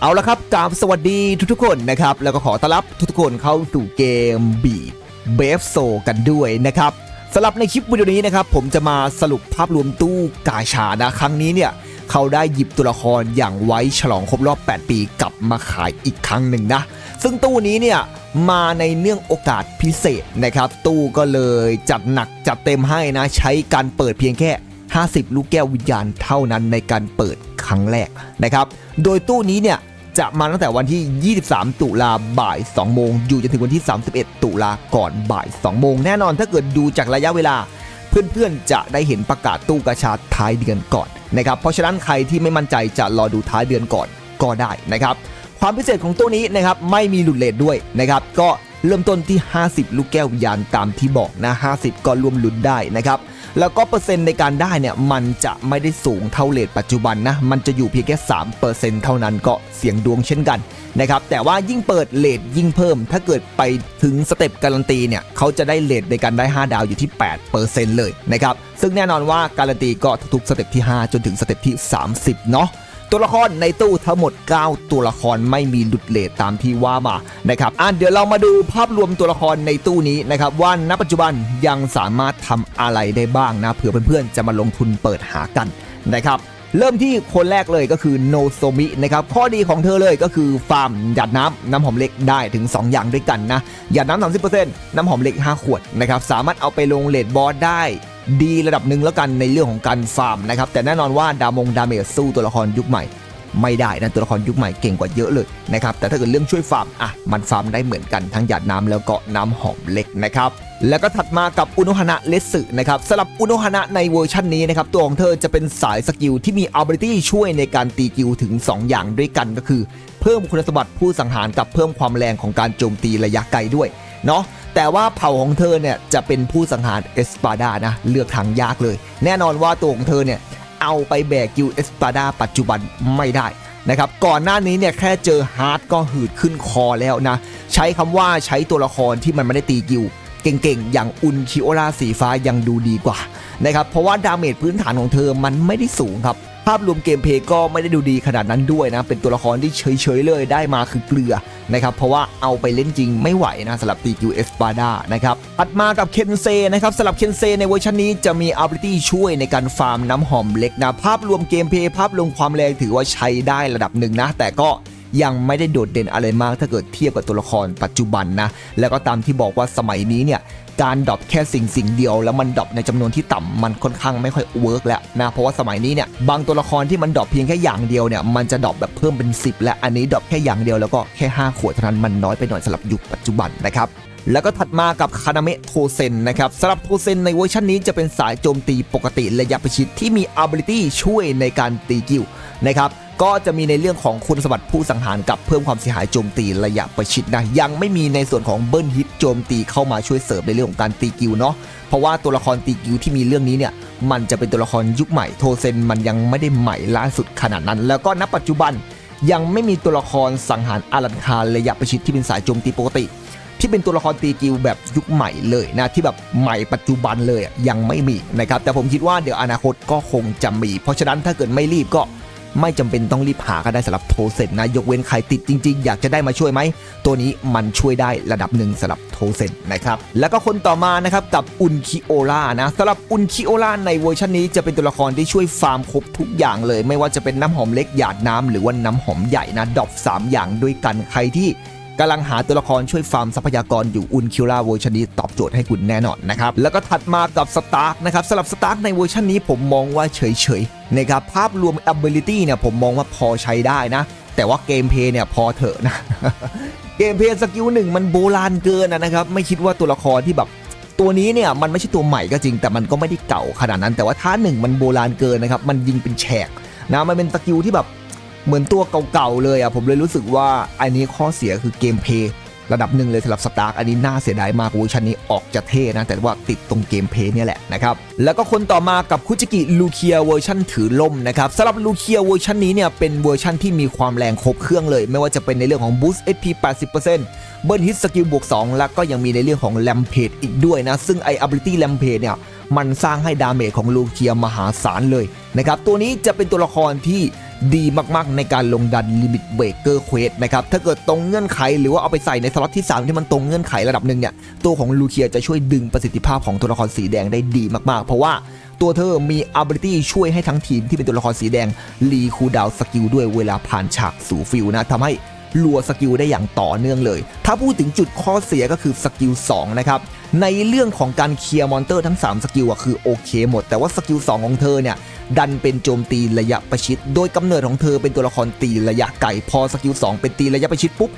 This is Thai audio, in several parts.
เอาละครับกราบสวัสดีทุกๆคนนะครับ แล้วก็ขอต้อนรับทุกๆคนเข้าสู่เกมบีเบฟโซกันด้วยนะครับสำหรับในคลิปวิดีโอนี้นะครับ ผมจะมาสรุปภาพรวมตู้กาชานะครั้งนี้เนี่ย เขาได้หยิบตัวละครอย่างไว้ฉลองครบรอบ 8 ปีกลับมาขายอีกครั้งหนึ่งนะ ซึ่งตู้นี้เนี่ยมาในเนื่องโอกาสพิเศษนะครับ ตู้ก็เลยจัดหนักจัดเต็มให้นะ ใช้การเปิดเพียงแค่ 50 ลูกแก้ววิญญาณเท่านั้นในการเปิดครั้งแรกนะครับ โดยตู้นี้เนี่ยจะมาตั้งแต่วันที่ 23 ตุลาบ่าย 2 โมง อยู่จนถึงวันที่ 31 ตุลาก่อนบ่าย 2 โมง แน่นอนถ้าเกิดดูจากระยะเวลา เพื่อนๆ จะได้เห็นประกาศตู้กระชาท้ายเดือนก่อนนะครับ เพราะฉะนั้นใครที่ไม่มั่นใจจะรอดูท้ายเดือนก่อนก็ได้นะครับ ความพิเศษของตู้นี้นะครับไม่มีหลุดเลทด้วยนะครับ ก็เริ่มต้นที่ 50 ลูกแก้ววิญญาณตามที่บอกนะ 50 ก็รวมลุ้นได้นะครับ แล้วก็เปอร์เซ็นต์ในการได้เนี่ยมันจะไม่ได้สูงเท่าเลทปัจจุบันนะ มันจะอยู่เพียงแค่3%เท่านั้นก็เสียงดวงเช่นกันนะครับ แต่ว่ายิ่งเปิดเลทยิ่งเพิ่ม ถ้าเกิดไปถึงสเต็ปการันตีเนี่ยเขาจะได้เลทในการได้ 5 ดาวอยู่ที่8%เลยนะครับ ซึ่งแน่นอนว่าการันตีก็ทุกๆสเต็ปที่ 5 จนถึงสเต็ปที่ 30 เนาะ ตัวละครในตู้ทั้งหมด 9 ตัวละครไม่มีหลุดเลทตามที่ว่ามานะครับอะเดี๋ยวเรามาดูภาพรวมตัวละครในตู้นี้นะครับว่าณปัจจุบันยังสามารถทำอะไรได้บ้างนะเผื่อเพื่อนๆจะมาลงทุนเปิดหากันนะครับเริ่มที่คนแรกเลยก็คือโนโซมินะครับข้อดีของเธอเลยก็คือฟาร์มหยาดน้ำน้ำหอมเล็กได้ถึง 2 อย่างด้วยกันนะหยาดน้ำ30%น้ำหอมเล็ก 5 ขวดนะครับสามารถเอาไปลงเลดบอสได้ ดีระดับหนึ่งแล้วกันในเรื่องของการฟาร์มนะครับแต่แน่นอนว่าดามงดาเมจสู้ตัวละครยุคใหม่ ไม่ได้นะตัวละครยุคใหม่เก่งกว่าเยอะเลยนะครับแต่ถ้าเกิดเรื่องช่วยฟาร์มอะมันฟาร์มได้เหมือนกันทั้งหยาดน้ำแล้วก็น้ำหอมเล็กนะครับแล้วก็ถัดมากับอุโนฮานะเลสึนะครับสำหรับอุโนฮานะในเวอร์ชันนี้นะครับตัวของเธอจะเป็นสายสกิลที่มี ability ช่วยในการตีกิลถึง 2 อย่างด้วยกันก็คือ เพิ่มคุณสมบัติผู้สังหารกับเพิ่มความแรงของการโจมตีระยะไกลด้วยเนาะ แต่ว่าเผ่าของเธอเนี่ยจะเป็นผู้สังหารเอสปาดานะเลือกทางยากเลย แน่นอนว่าตัวของเธอเนี่ยเอาไปแบกกิลเอสปาดาปัจจุบันไม่ได้นะครับก่อนหน้านี้เนี่ยแค่เจอฮาร์ดก็หืดขึ้นคอแล้วนะ ใช้คำว่าใช้ตัวละครที่มันไม่ได้ตีกิลเก่งๆ อย่างอุนคิโอราสีฟ้ายังดูดีกว่านะครับเพราะว่าดาเมจพื้นฐานของเธอมันไม่ได้สูงครับ ภาพรวมเกมเพลย์ก็ไม่ได้ดูดีขนาดนั้นด้วยนะ เป็นตัวละครที่เฉยๆเลยได้มาคือเกลือนะครับ เพราะว่าเอาไปเล่นจริงไม่ไหวนะสำหรับตีกิวเอสปาดานะครับถัดมากับเคนเซนะครับสำหรับเคนเซในเวอร์ชันนี้จะมี ability ช่วยในการฟาร์มน้ำหอมเล็กนะ ภาพรวมเกมเพลย์ภาพรวมความแรงถือว่าใช้ได้ระดับหนึ่งนะ แต่ก็ยังไม่ได้โดดเด่นอะไรมากถ้าเกิดเทียบกับตัวละครปัจจุบันนะ แล้วก็ตามที่บอกว่าสมัยนี้เนี่ย การดรอปแค่สิ่งสิ่งเดียว แล้วมันดรอปในจำนวนที่ต่ำมันค่อนข้างไม่ค่อยเวิร์กแล้วนะเพราะว่าสมัยนี้เนี่ยบางตัวละครที่มันดรอปเพียงแค่อย่างเดียวเนี่ยมันจะดรอปแบบเพิ่มเป็น 10 และอันนี้ดรอปแค่อย่างเดียวแล้วก็แค่ 5 ขวดเท่านั้นมันน้อยไปหน่อยสำหรับยุคปัจจุบันนะครับแล้วก็ถัดมากับคานาเมะโทเซนนะครับสำหรับโทเซนในเวอร์ชันนี้จะเป็นสายโจมตีปกติระยะประชิดที่มี ability ช่วยในการตีกิลนะครับ ก็จะมีในเรื่องของคุณสมบัติผู้สังหารกับเพิ่มความเสียหายโจมตีระยะประชิดนะยังไม่มีในส่วนของเบิ้ลฮิตโจมตีเข้ามาช่วยเสริมในเรื่องของการตีกิลเนาะเพราะว่าตัวละครตีกิลที่มีเรื่องนี้เนี่ยมันจะเป็นตัวละครยุคใหม่โทเซนมันยังไม่ได้ใหม่ล่าสุดขนาดนั้น แล้วก็ณปัจจุบันยังไม่มีตัวละครสังหารอารันคารระยะประชิดที่เป็นสายโจมตีปกติ ที่เป็นตัวละครตีกิลแบบยุคใหม่เลยนะที่แบบใหม่ปัจจุบันเลยยังไม่มีนะครับแต่ผมคิดว่าเดี๋ยวอนาคตก็คงจะมี เพราะฉะนั้นถ้าเกิดไม่รีบก็ ไม่จำเป็นต้องรีบหาก็ได้สำหรับโทเซนนะ ยกเว้นใครติดจริง ๆ อยากจะได้มาช่วยไหม ตัวนี้มันช่วยได้ระดับหนึ่งสำหรับโทเซนนะครับ แล้วก็คนต่อมานะครับกับอุนคิโอล่านะสำหรับอุนคิโอล่าในเวอร์ชันนี้จะเป็นตัวละครที่ช่วยฟาร์มครบทุกอย่างเลย ไม่ว่าจะเป็นน้ำหอมเล็กหยาดน้ำหรือว่าน้ำหอมใหญ่นะดอบ3 อย่างด้วยกันใครที่ กำลังหาตัวละครช่วยฟาร์มทรัพยากรอยู่อุนคิล่าเวอร์ชันนี้ตอบโจทย์ให้คุณแน่นอนนะครับ แล้วก็ถัดมากับสตาร์กนะครับสำหรับสตาร์กในเวอร์ชันนี้ผมมองว่าเฉยๆนะครับภาพรวม ability เนี่ยผมมองว่าพอใช้ได้นะ แต่ว่าเกมเพย์เนี่ยพอเถอะนะเกมเพย์สกิลหนึ่งมันโบราณเกินนะนะครับไม่คิดว่าตัวละครที่แบบตัวนี้เนี่ยมันไม่ใช่ตัวใหม่ก็จริง แต่มันก็ไม่ได้เก่าขนาดนั้น แต่ว่าท่าหนึ่งมันโบราณเกินนะครับมันยิงเป็นแฉกนะมันเป็นสกิลที่แบบ เหมือนตัวเก่าๆเลยอะผมเลยรู้สึกว่าอันนี้ข้อเสียคือเกมเพย์ระดับหนึ่งเลยสำหรับสตาร์กอันนี้น่าเสียดายมากเวอร์ชันนี้ออกจะเท่นะ แต่ว่าติดตรงเกมเพย์เนี่ยแหละนะครับ แล้วก็คนต่อมากับคุจิกิลูเคียเวอร์ชันถือล่มนะครับสำหรับลูเคียเวอร์ชันนี้เนี่ยเป็นเวอร์ชันที่มีความแรงครบเครื่องเลย ไม่ว่าจะเป็นในเรื่องของ Boost HP 80%เบิร์นฮิตสกิลบวก 2 แล้วก็ยังมีในเรื่องของแลมเพจอีกด้วยนะ ซึ่งไอ ability แลมเพจเนี่ยมันสร้างให้ดาเมจของลูเคียมหาศาลเลยนะครับตัวนี้จะเป็นตัวละครที่ ดีมากๆในการลงดันลิมิตเบรกเกอร์เควสนะครับถ้าเกิดตรงเงื่อนไขหรือว่าเอาไปใส่ในสล็อตที่ 3 ที่มันตรงเงื่อนไขระดับหนึ่งเนี่ยตัวของลูเคียจะช่วยดึงประสิทธิภาพของตัวละครสีแดงได้ดีมากๆ เพราะว่าตัวเธอมี ability ช่วยให้ทั้งทีมที่เป็นตัวละครสีแดงรีคูดาวสกิลด้วยเวลาผ่านฉากสู่ฟิลนะทำให้รัวสกิลได้อย่างต่อเนื่องเลย ถ้าพูดถึงจุดข้อเสียก็คือสกิล2นะครับ ในเรื่องของการเคลียร์มอนเตอร์ทั้ง 3 สกิลอะคือโอเคหมด แต่ว่าสกิล2ของเธอเนี่ย ดันเป็นโจมตีระยะประชิด โดยกำเนิดของเธอเป็นตัวละครตีระยะไกลพอสกิล2เป็นตีระยะประชิดปุ๊บ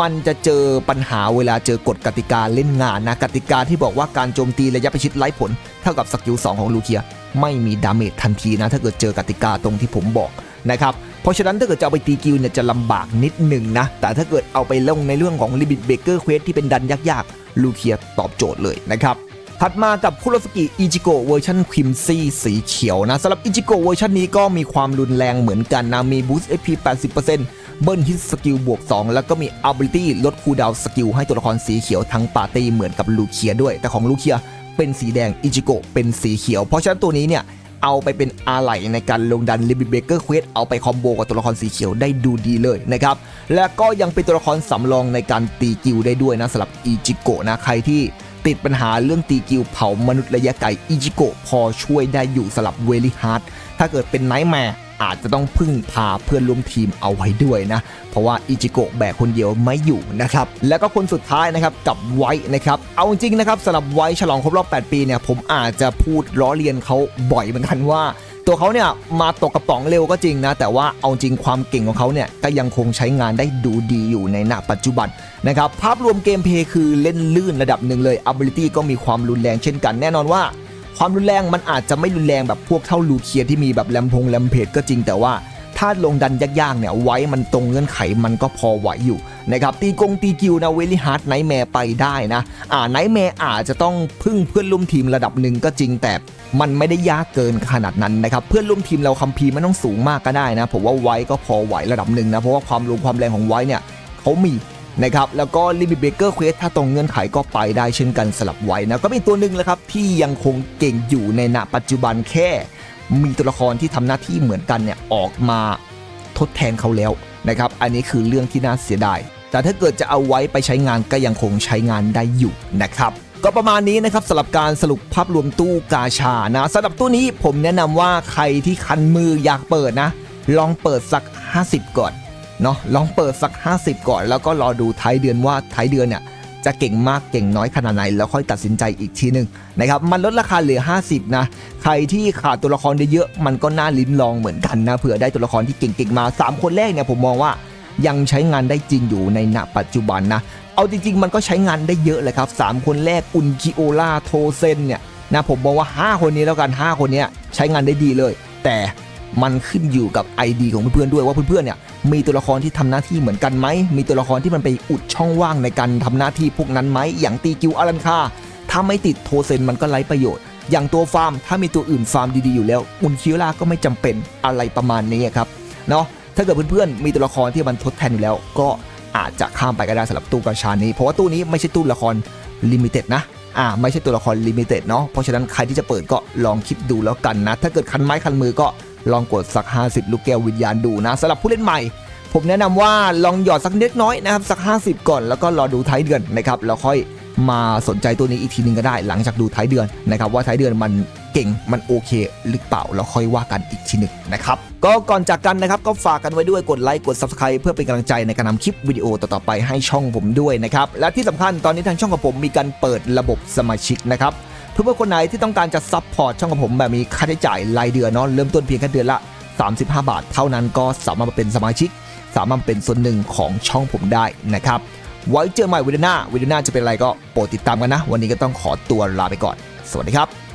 มันจะเจอปัญหาเวลาเจอกฎกติกาเล่นงานนะกติกาที่บอกว่าการโจมตีระยะประชิดไร้ผล เท่ากับสกิล2ของลูเคีย ไม่มีดาเมจทันทีนะ ถ้าเกิดเจอกติกาตรงที่ผมบอกนะครับเพราะฉะนั้นถ้าเกิดจะเอาไปตีกิลเนี่ยจะลำบากนิดหนึ่งนะ แต่ถ้าเกิดเอาไปลงในเรื่องของลิมิตเบเกอร์เควสที่เป็นดันยากๆลูเคียตอบโจทย์เลยนะครับ ถัดมากับคุโรสกิอิจิโกะเวอร์ชันคิมซี่สีเขียวนะสำหรับอิจิโกะเวอร์ชันนี้ก็มีความรุนแรงเหมือนกันนะมีบูสต์ HP 80%เบิ้ลฮิตสกิลบวก 2 แล้วก็มี ability ลดคูดาวสกิลให้ตัวละครสีเขียวทั้งปาร์ตี้เหมือนกับลูเคียด้วย แต่ของลูเคียเป็นสีแดงอิจิโกะเป็นสีเขียว เพราะฉะนั้นตัวนี้เนี่ยเอาไปเป็นอาไหลในการลงดันลิบิเบเกอร์เควสเอาไปคอมโบกับตัวละครสีเขียวได้ดูดีเลยนะครับ และก็ยังเป็นตัวละครสำรองในการตีกิวได้ด้วยนะสำหรับอิจิโกะนะใครที่ ติดปัญหาเรื่องตีกิวเผามนุษย์ระยะไกลอิจิโกะพอช่วยได้อยู่สลับเวลิฮาร์ดถ้าเกิดเป็นไนท์แมร์อาจจะต้องพึ่งพาเพื่อนร่วมทีมเอาไว้ด้วยนะ เพราะว่าอิจิโกะแบกคนเดียวไม่อยู่นะครับ แล้วก็คนสุดท้ายนะครับกับไว้นะครับ เอาจริงนะครับสำหรับไว้ฉลองครบรอบ 8 ปีเนี่ยผมอาจจะพูดล้อเลียนเขาบ่อยเหมือนกันว่า ตัวเขาเนี่ยมาตกกระป๋องเร็วก็จริงนะ แต่ว่าเอาจริงความเก่งของเขาเนี่ยก็ยังคงใช้งานได้ดูดีอยู่ในหน้าปัจจุบันนะครับภาพรวมเกมเพย์คือเล่นลื่นระดับหนึ่งเลย ability ก็มีความรุนแรงเช่นกันแน่นอนว่า ความรุนแรงมันอาจจะไม่รุนแรงแบบพวกเท่าลูเคียที่มีแบบแลมพงแลมเพจก็จริงแต่ว่า ถ้าลงดันยากๆเนี่ยไว้มันตรงเงื่อนไขมันก็พอไหวอยู่นะครับตีกงตีกิวนะเวลิฮาร์ดไนท์แมร์ไปได้นะอ่าไนท์แมร์อาจจะต้องพึ่งเพื่อนร่วมทีมระดับหนึ่งก็จริงแต่มันไม่ได้ยากเกินขนาดนั้นนะครับเพื่อนร่วมทีมเราคัมภีไม่ต้องสูงมากก็ได้นะผมว่าไว้ก็พอไหวระดับหนึ่งนะเพราะว่าความรุนความแรงของไว้เนี่ยเขามีนะครับแล้วก็ลิมิเบเกอร์เควสถ้าตรงเงื่อนไขก็ไปได้เช่นกันสลับไว้นะก็เป็นตัวหนึ่งแหละครับที่ยังคงเก่งอยู่ในณปัจจุบันแค่ มีตัวละครที่ทำหน้าที่เหมือนกันเนี่ยออกมาทดแทนเขาแล้วนะครับ อันนี้คือเรื่องที่น่าเสียดาย แต่ถ้าเกิดจะเอาไว้ไปใช้งานก็ยังคงใช้งานได้อยู่นะครับก็ประมาณนี้นะครับสำหรับการสรุปภาพรวมตู้กาชานะสำหรับตู้นี้ผมแนะนำว่าใครที่คันมืออยากเปิดนะ ลองเปิดสัก 50 ก่อนเนาะลองเปิดสัก 50 ก่อน แล้วก็รอดูท้ายเดือนว่าท้ายเดือนเนี่ย จะเก่งมากเก่งน้อยขนาดไหน แล้วค่อยตัดสินใจอีกทีหนึ่งนะครับมันลดราคาเหลือ 50 นะ ใครที่ขาดตัวละครได้เยอะมันก็น่าลิ้มลองเหมือนกันนะเผื่อได้ตัวละครที่เก่งๆมา 3 คนแรกเนี่ยผมมองว่ายังใช้งานได้จริงอยู่ในณปัจจุบันนะ เอาจริง ๆ มันก็ใช้งานได้เยอะเลยครับ 3 คนแรกอุนกิโอลาโทเซนเนี่ยนะผมมองว่า 5 คนนี้แล้วกัน 5 คนนี้ใช้งานได้ดีเลย แต่มันขึ้นอยู่กับ ID ของเพื่อนๆด้วยว่าเพื่อนๆเนี่ย มีตัวละครที่ทำหน้าที่เหมือนกันไหม มีตัวละครที่มันไปอุดช่องว่างในการทำหน้าที่พวกนั้นไหม อย่างตีกิวอารันคา ถ้าไม่ติดโทเซนมันก็ไร้ประโยชน์ อย่างตัวฟาร์ม ถ้ามีตัวอื่นฟาร์มดีๆอยู่แล้วอุนคิวลาก็ไม่จำเป็นอะไรประมาณนี้ครับ เนาะ ถ้าเกิดเพื่อนๆ มีตัวละครที่มันทดแทนอยู่แล้ว ก็อาจจะข้ามไปก็ได้สำหรับตู้กาชานี้ เพราะว่าตู้นี้ไม่ใช่ตู้ละครลิมิเต็ดนะ อ่า ไม่ใช่ตัวละครลิมิเต็ดเนาะ เพราะฉะนั้นใครที่จะเปิดก็ลองคิดดูแล้วกันนะ ถ้าเกิดคันไม้คันมือก็ ลองกดสัก 50 ลูกแก้ววิญญาณดูนะสำหรับผู้เล่นใหม่ ผมแนะนำว่าลองหยอดสักเล็กน้อยนะครับสัก 50 ก่อนแล้วก็รอดูท้ายเดือนนะครับแล้วค่อยมาสนใจตัวนี้อีกทีหนึงก็ได้ หลังจากดูท้ายเดือนนะครับว่าท้ายเดือนมันเก่งมันโอเคหรือเปล่าแล้วค่อยว่ากันอีกทีหนึ่งนะครับก็ก่อนจากกันนะครับก็ฝากกันไว้ด้วยกดไลค์กด subscribe เพื่อเป็นกำลังใจในการทำคลิปวิดีโอต่อๆไปให้ช่องผมด้วยนะครับและที่สำคัญตอนนี้ทางช่องของผมมีการเปิดระบบสมาชิกนะครับ เพื่อนๆคนไหนที่ต้องการจะซัพพอร์ตช่องของผมแบบมีค่าใช้จ่ายรายเดือนเนาะเริ่มต้นเพียงแค่เดือนละ 35 บาท เท่านั้นก็สามารถมาเป็นสมาชิก สามารถเป็นส่วนหนึ่งของช่องผมได้นะครับไว้เจอใหม่วิดีโอหน้าวิดีโอหน้าจะเป็นอะไรก็โปรดติดตามกันนะ วันนี้ก็ต้องขอตัวลาไปก่อน สวัสดีครับ